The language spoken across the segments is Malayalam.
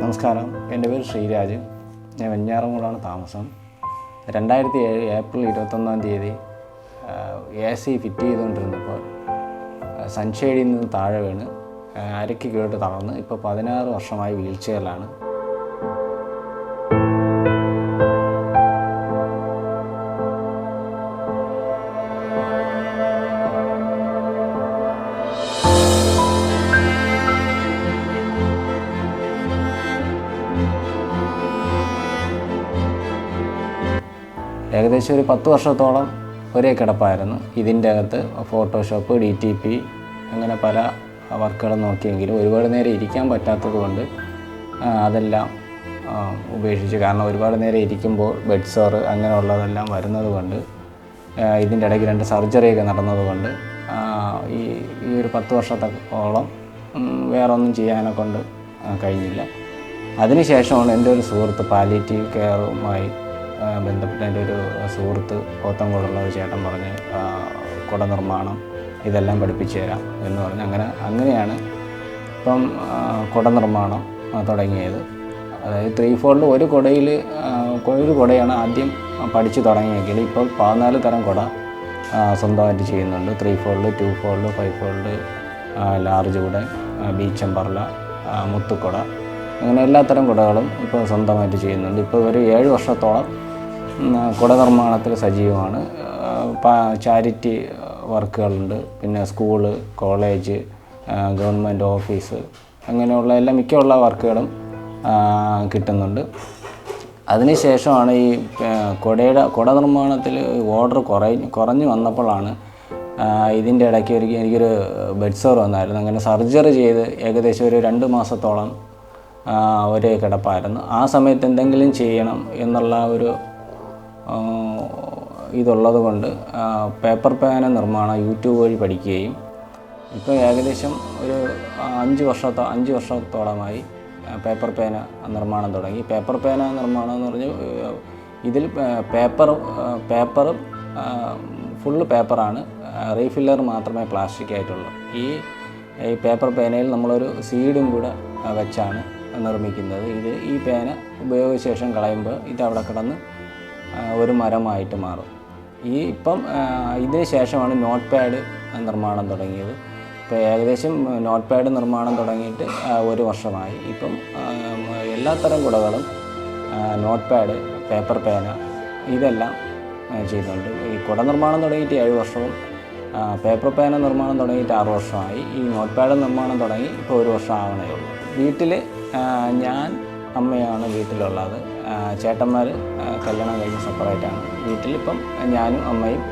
നമസ്കാരം. എന്റെ പേര് ശ്രീരാജ്. ഞാൻ വെഞ്ഞാറമൂടാണ് താമസം. രണ്ടായിരത്തി ഏഴ് ഏപ്രിൽ ഇരുപത്തൊന്നാം തീയതി എ സി ഫിറ്റ് ചെയ്തുകൊണ്ടിരുന്നപ്പോൾ സൺഷെയ്ഡിൽ നിന്ന് താഴെ വീണ് അരക്കി കീഴോട്ട് തളർന്ന് ഇപ്പോൾ പതിനാറ് വർഷമായി വീൽ ചെയറിലാണ് ഏകദേശം ഒരു പത്ത് വർഷത്തോളം ഒരേ കിടപ്പായിരുന്നു. ഇതിന്റെ അകത്ത് ഫോട്ടോഷോപ്പ് ഡി ടി പി അങ്ങനെ പല വർക്കുകളും നോക്കിയെങ്കിലും ഒരുപാട് നേരം ഇരിക്കാൻ പറ്റാത്തത് കൊണ്ട് അതെല്ലാം ഉപേക്ഷിച്ച്. കാരണം ഒരുപാട് നേരം ഇരിക്കുമ്പോൾ ബെഡ് സോറ് അങ്ങനെയുള്ളതെല്ലാം വരുന്നത് കൊണ്ട് ഇതിന്റെ ഇടയ്ക്ക് രണ്ട് സർജറിയൊക്കെ നടന്നതുകൊണ്ട് ഈ ഈ ഒരു പത്ത് വർഷത്തോളം വേറൊന്നും ചെയ്യാനെ കൊണ്ട് കഴിഞ്ഞില്ല. അതിനുശേഷമാണ് എന്റെ ഒരു സുഹൃത്ത് പാലിറ്റീവ് കെയറുമായി ബന്ധപ്പെട്ട എന്റെ ഒരു സുഹൃത്ത് പോത്തങ്കോടുള്ള ഒരു ചേട്ടൻ പറഞ്ഞ് കുട നിർമ്മാണം ഇതെല്ലാം പഠിപ്പിച്ചു തരാം എന്ന് പറഞ്ഞ് അങ്ങനെ അങ്ങനെയാണ് ഇപ്പം കുട നിർമ്മാണം തുടങ്ങിയത്. അതായത് ത്രീ ഫോറിൽ ഒരു കുടയിൽ ഒരു കുടയാണ് ആദ്യം പഠിച്ചു തുടങ്ങിയെങ്കിൽ ഇപ്പോൾ പതിനാല് തരം കുട സ്വന്തമായിട്ട് ചെയ്യുന്നുണ്ട്. Three fold two fold five fold large കുട ബീച്ച് മുത്തുക്കുട അങ്ങനെ എല്ലാത്തരം കുടകളും ഇപ്പോൾ സ്വന്തമായിട്ട് ചെയ്യുന്നുണ്ട്. ഇപ്പോൾ ഒരു ഏഴ് വർഷത്തോളം കുട നിർമ്മാണത്തിൽ സജീവമാണ്. ചാരിറ്റി വർക്കുകളുണ്ട്. പിന്നെ സ്കൂൾ കോളേജ് ഗവൺമെന്റ് ഓഫീസ് അങ്ങനെയുള്ള എല്ലാ മിക്കുള്ള വർക്കുകളും കിട്ടുന്നുണ്ട്. അതിനുശേഷമാണ് ഈ കുടയുടെ കുട നിർമ്മാണത്തിൽ ഓർഡർ കുറഞ്ഞ് കുറഞ്ഞു വന്നപ്പോഴാണ് ഇതിന്റെ ഇടയ്ക്ക് ഒരു എനിക്കൊരു ബെഡ് സോർ വന്നായിരുന്നു. അങ്ങനെ സർജറി ചെയ്ത് ഏകദേശം ഒരു രണ്ട് മാസത്തോളം ഒരേ കിടപ്പായിരുന്നു. ആ സമയത്ത് എന്തെങ്കിലും ചെയ്യണം എന്നുള്ള ഒരു ഇതുള്ളത് കൊണ്ട് പേപ്പർ പേന നിർമ്മാണം യൂട്യൂബ് വഴി പഠിക്കുകയും ഇപ്പോൾ ഏകദേശം ഒരു അഞ്ച് വർഷത്തോ അഞ്ച് വർഷത്തോളമായി പേപ്പർ പേന നിർമ്മാണം തുടങ്ങി. പേപ്പർ പേന നിർമ്മാണം എന്ന് പറഞ്ഞ് ഇതിൽ പേപ്പർ പേപ്പർ ഫുള്ള് പേപ്പറാണ് റീഫില്ലർ മാത്രമേ പ്ലാസ്റ്റിക് ആയിട്ടുള്ളൂ. ഈ ഈ പേപ്പർ പേനയിൽ നമ്മളൊരു സീഡും കൂടെ വെച്ചാണ് നിർമ്മിക്കുന്നത്. ഇത് ഈ പേന ഉപയോഗിച്ച ശേഷം കളയുമ്പോൾ ഇത് അവിടെ കിടന്ന് ഒരു മരമായിട്ട് മാറും. ഈ ഇപ്പം ഇതിന് ശേഷമാണ് നോട്ട് പാഡ് നിർമ്മാണം തുടങ്ങിയത്. ഇപ്പോൾ ഏകദേശം നോട്ട് പാഡ് നിർമ്മാണം തുടങ്ങിയിട്ട് ഒരു വർഷമായി. ഇപ്പം എല്ലാ എല്ലാത്തരം കുടകളും നോട്ട് പാഡ് പേപ്പർ പേന ഇതെല്ലാം ചെയ്യുന്നുണ്ട് ഈ കുട നിർമ്മാണം തുടങ്ങിയിട്ട് ഏഴ് വർഷവും പേപ്പർ പേന നിർമ്മാണം തുടങ്ങിയിട്ട് ആറ് വർഷമായി. ഈ നോട്ട് പാഡ് നിർമ്മാണം തുടങ്ങി ഇപ്പോൾ ഒരു വർഷം ആവണേ ഉള്ളൂ. വീട്ടിൽ ഞാൻ അമ്മയാണ് വീട്ടിലുള്ളത്. ചേട്ടന്മാർ കല്യാണം കഴിഞ്ഞ് സെപ്പറേറ്റാണ്. വീട്ടിലിപ്പം ഞാനും അമ്മയും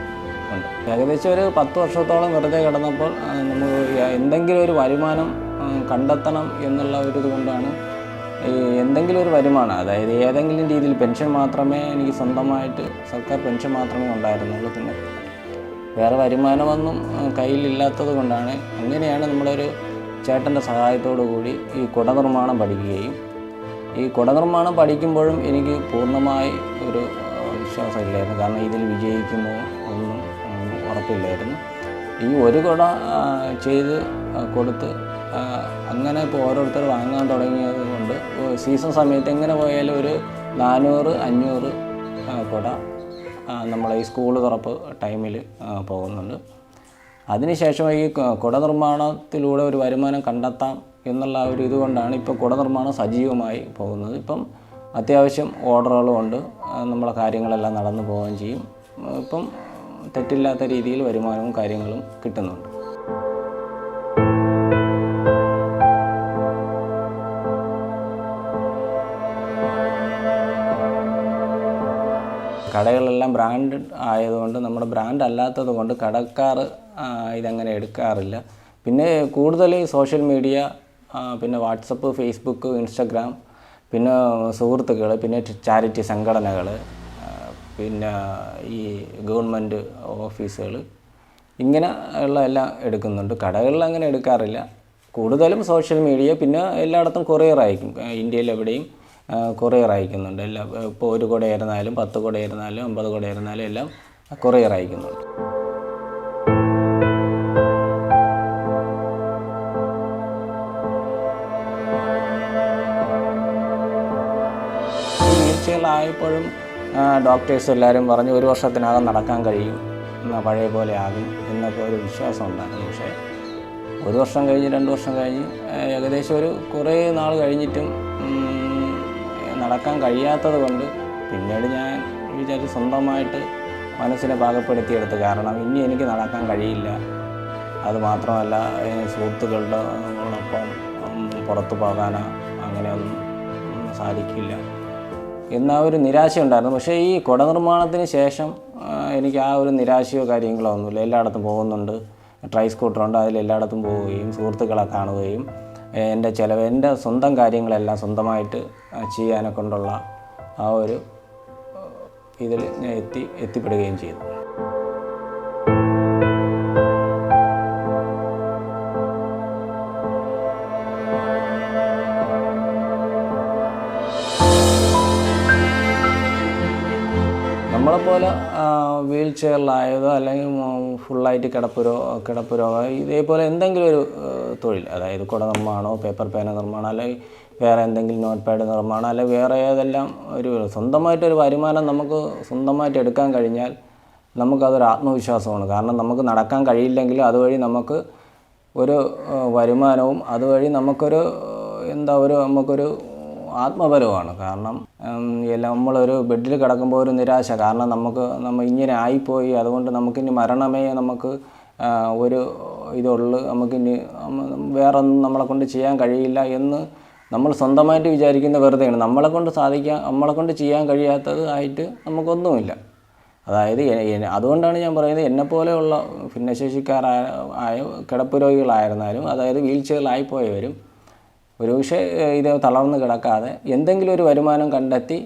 ഉണ്ട്. ഏകദേശം ഒരു പത്ത് വർഷത്തോളം വെറുതെ കിടന്നപ്പോൾ നമ്മൾ എന്തെങ്കിലും ഒരു വരുമാനം കണ്ടെത്തണം എന്നുള്ള ഒരു ഇതുകൊണ്ടാണ് എന്തെങ്കിലും ഒരു വരുമാനം അതായത് ഏതെങ്കിലും രീതിയിൽ പെൻഷൻ മാത്രമേ എനിക്ക് സ്വന്തമായിട്ട് സർക്കാർ പെൻഷൻ മാത്രമേ ഉണ്ടായിരുന്നുള്ളൂ. പിന്നെ വേറെ വരുമാനമൊന്നും കയ്യിലില്ലാത്തത് കൊണ്ടാണ് അങ്ങനെയാണ് നമ്മളൊരു ചേട്ടന്റെ സഹായത്തോടു കൂടി ഈ കുട നിർമ്മാണം പഠിക്കുകയും ഈ കുടനിർമ്മാണം പഠിക്കുമ്പോഴും എനിക്ക് പൂർണമായി ഒരു വിശ്വാസമില്ലായിരുന്നു. കാരണം ഇതിൽ വിജയിക്കുമോ ഒന്നും ഉറപ്പില്ലായിരുന്നു. ഈ ഒരു കുട ചെയ്ത് കൊടുത്ത് അങ്ങനെ ഇപ്പോൾ ഓരോരുത്തർ വാങ്ങാൻ തുടങ്ങിയത് കൊണ്ട് സീസൺ സമയത്ത് എങ്ങനെ പോയാലും ഒരു നാനൂറ് അഞ്ഞൂറ് കുട നമ്മളെ ഈ സ്കൂൾ തുറപ്പ് ടൈമിൽ പോകുന്നുണ്ട്. അതിനുശേഷം ഈ കുട നിർമ്മാണത്തിലൂടെ ഒരു വരുമാനം കണ്ടെത്താം എന്നുള്ള ഒരു ഇതുകൊണ്ടാണ് ഇപ്പോൾ കുട നിർമ്മാണം സജീവമായി പോകുന്നത്. ഇപ്പം അത്യാവശ്യം ഓർഡറുകളും ഉണ്ട് ആ, നമ്മളെ കാര്യങ്ങളെല്ലാം നടന്നു പോവുകയും ചെയ്യും. ഇപ്പം തെറ്റില്ലാത്ത രീതിയിൽ വരുമാനവും കാര്യങ്ങളും കിട്ടുന്നുണ്ട്. കടകളെല്ലാം ബ്രാൻഡ് ആയതുകൊണ്ട് നമ്മുടെ ബ്രാൻഡ് അല്ലാത്തത് കൊണ്ട് കടക്കാർ ഇതങ്ങനെ എടുക്കാറില്ല. പിന്നെ കൂടുതൽ സോഷ്യൽ മീഡിയ പിന്നെ വാട്സപ്പ് ഫേസ്ബുക്ക് ഇൻസ്റ്റഗ്രാം പിന്നെ സുഹൃത്തുക്കൾ പിന്നെ ചാരിറ്റി സംഘടനകൾ പിന്നെ ഈ ഗവൺമെന്റ് ഓഫീസുകൾ ഇങ്ങനെ ഉള്ള എല്ലാം എടുക്കുന്നുണ്ട്. കടകളിൽ അങ്ങനെ എടുക്കാറില്ല. കൂടുതലും സോഷ്യൽ മീഡിയ പിന്നെ എല്ലായിടത്തും കൊറിയർ അയക്കും ഇന്ത്യയിൽ എവിടെയും കൊറിയർ അയക്കുന്നുണ്ട് എല്ലാ ഇപ്പോൾ ഒരു കുട ആയിരുന്നാലും പത്ത് കുട ആയിരുന്നാലും അമ്പത് കുട ആയിരുന്നാലും എല്ലാം കൊറിയർ അയക്കുന്നുണ്ട് ചെയറിലായപ്പോഴും ഡോക്ടേഴ്സ് എല്ലാവരും പറഞ്ഞു ഒരു വർഷത്തിനകം നടക്കാൻ കഴിയും എന്നാൽ പഴയ പോലെ ആകും എന്നൊക്കെ ഒരു വിശ്വാസം ഉണ്ടായിരുന്നു. പക്ഷേ ഒരു വർഷം കഴിഞ്ഞ് രണ്ട് വർഷം കഴിഞ്ഞ് ഏകദേശം ഒരു കുറേ നാൾ കഴിഞ്ഞിട്ടും നടക്കാൻ കഴിയാത്തത് കൊണ്ട് പിന്നീട് ഞാൻ വിചാരിച്ച് സ്വന്തമായിട്ട് മനസ്സിനെ പാകപ്പെടുത്തിയെടുത്ത് കാരണം ഇനി എനിക്ക് നടക്കാൻ കഴിയില്ല. അത് മാത്രമല്ല സുഹൃത്തുക്കളുടെ ഒപ്പം പുറത്തു പോകാനോ അങ്ങനെയൊന്നും സാധിക്കില്ല. എന്ന ഒരു നിരാശയുണ്ടായിരുന്നു പക്ഷേ ഈ കുട നിർമ്മാണത്തിന് ശേഷം എനിക്ക് ആ ഒരു നിരാശയോ കാര്യങ്ങളോ ഒന്നുമില്ല. എല്ലായിടത്തും പോകുന്നുണ്ട്. ട്രൈ സ്കൂട്ടറുണ്ട് അതിൽ എല്ലായിടത്തും പോവുകയും സുഹൃത്തുക്കളെ കാണുകയും എന്റെ ചിലവ് എന്റെ സ്വന്തം കാര്യങ്ങളെല്ലാം സ്വന്തമായിട്ട് ചെയ്യാനെ കൊണ്ടുള്ള ആ ഒരു ഇതിൽ ഞാൻ എത്തി എത്തിപ്പെടുകയും ചെയ്തു. നമ്മളെപ്പോലെ വീൽ ചെയറിലായതോ അല്ലെങ്കിൽ ഫുള്ളായിട്ട് കിടപ്പുരോ കിടപ്പുരോ ഇതേപോലെ എന്തെങ്കിലും ഒരു തൊഴിൽ അതായത് കുട നിർമ്മാണമോ പേപ്പർ പേന നിർമ്മാണം അല്ലെങ്കിൽ വേറെ എന്തെങ്കിലും നോട്ട് പാഡ് നിർമ്മാണം അല്ലെങ്കിൽ വേറെ ഏതെല്ലാം ഒരു സ്വന്തമായിട്ടൊരു വരുമാനം നമുക്ക് സ്വന്തമായിട്ട് എടുക്കാൻ കഴിഞ്ഞാൽ നമുക്കതൊരു ആത്മവിശ്വാസമാണ്. കാരണം നമുക്ക് നടക്കാൻ കഴിയില്ലെങ്കിലും അതുവഴി നമുക്ക് ഒരു വരുമാനവും അതുവഴി നമുക്കൊരു എന്താ ഒരു നമുക്കൊരു ആത്മബലമാണ്. കാരണം എല്ലാം നമ്മളൊരു ബെഡിൽ കിടക്കുമ്പോൾ ഒരു നിരാശ. കാരണം നമുക്ക് നമ്മൾ ഇങ്ങനെ ആയിപ്പോയി. അതുകൊണ്ട് നമുക്കിനി മരണമേ നമുക്ക് ഒരു ഇതുള്ളു. നമുക്കിനി വേറൊന്നും നമ്മളെ കൊണ്ട് ചെയ്യാൻ കഴിയില്ല എന്ന് നമ്മൾ സ്വന്തമായിട്ട് വിചാരിക്കുന്ന വെറുതെയാണ്. നമ്മളെ കൊണ്ട് സാധിക്കാൻ നമ്മളെ കൊണ്ട് ചെയ്യാൻ കഴിയാത്തത് ആയിട്ട് നമുക്കൊന്നുമില്ല. അതായത് അതുകൊണ്ടാണ് ഞാൻ പറയുന്നത് എന്നെപ്പോലെയുള്ള ഭിന്നശേഷിക്കാരായ കിടപ്പ് രോഗികളായിരുന്നാലും അതായത് വീൽ ചെയറിലായിപ്പോയവരും ഒരുപക്ഷെ ഇത് തളർന്ന് കിടക്കാതെ എന്തെങ്കിലും ഒരു വരുമാനം കണ്ടെത്തി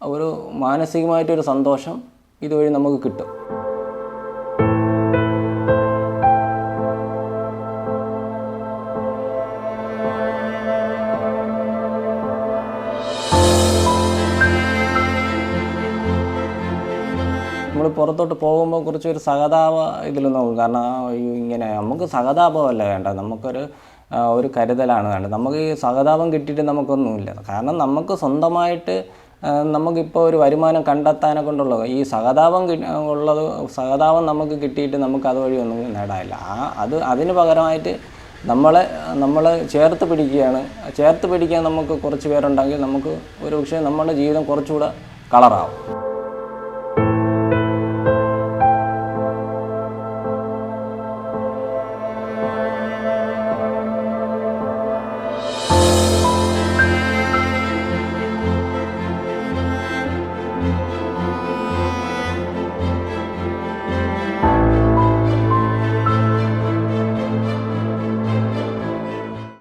ഒരു മാനസികമായിട്ടൊരു സന്തോഷം ഇതുവഴി നമുക്ക് കിട്ടും. നമ്മൾ പുറത്തോട്ട് പോകുമ്പോൾ കുറച്ചൊരു സഹതാപ ഇതിൽ നോക്കും കാരണം ഇങ്ങനെ നമുക്ക് സഹതാപമല്ല വേണ്ട. നമുക്കൊരു ഒരു കരുതലാണ് വേണ്ടത്. നമുക്ക് ഈ സഹതാപം കിട്ടിയിട്ട് നമുക്കൊന്നുമില്ല. കാരണം നമുക്ക് സ്വന്തമായിട്ട് നമുക്കിപ്പോൾ ഒരു വരുമാനം കണ്ടെത്താനെ കൊണ്ടുള്ള ഈ സഹതാപം ഉള്ളത് സഹതാപം നമുക്ക് കിട്ടിയിട്ട് നമുക്ക് അതുവഴി ഒന്നും നേടാനില്ല. ആ അത് അതിന് പകരമായിട്ട് നമ്മളെ നമ്മൾ ചേർത്ത് പിടിക്കുകയാണ്. ചേർത്ത് പിടിക്കാൻ നമുക്ക് കുറച്ച് പേരുണ്ടെങ്കിൽ നമുക്ക് ഒരു പക്ഷേ നമ്മുടെ ജീവിതം കുറച്ചുകൂടെ കളറാവും.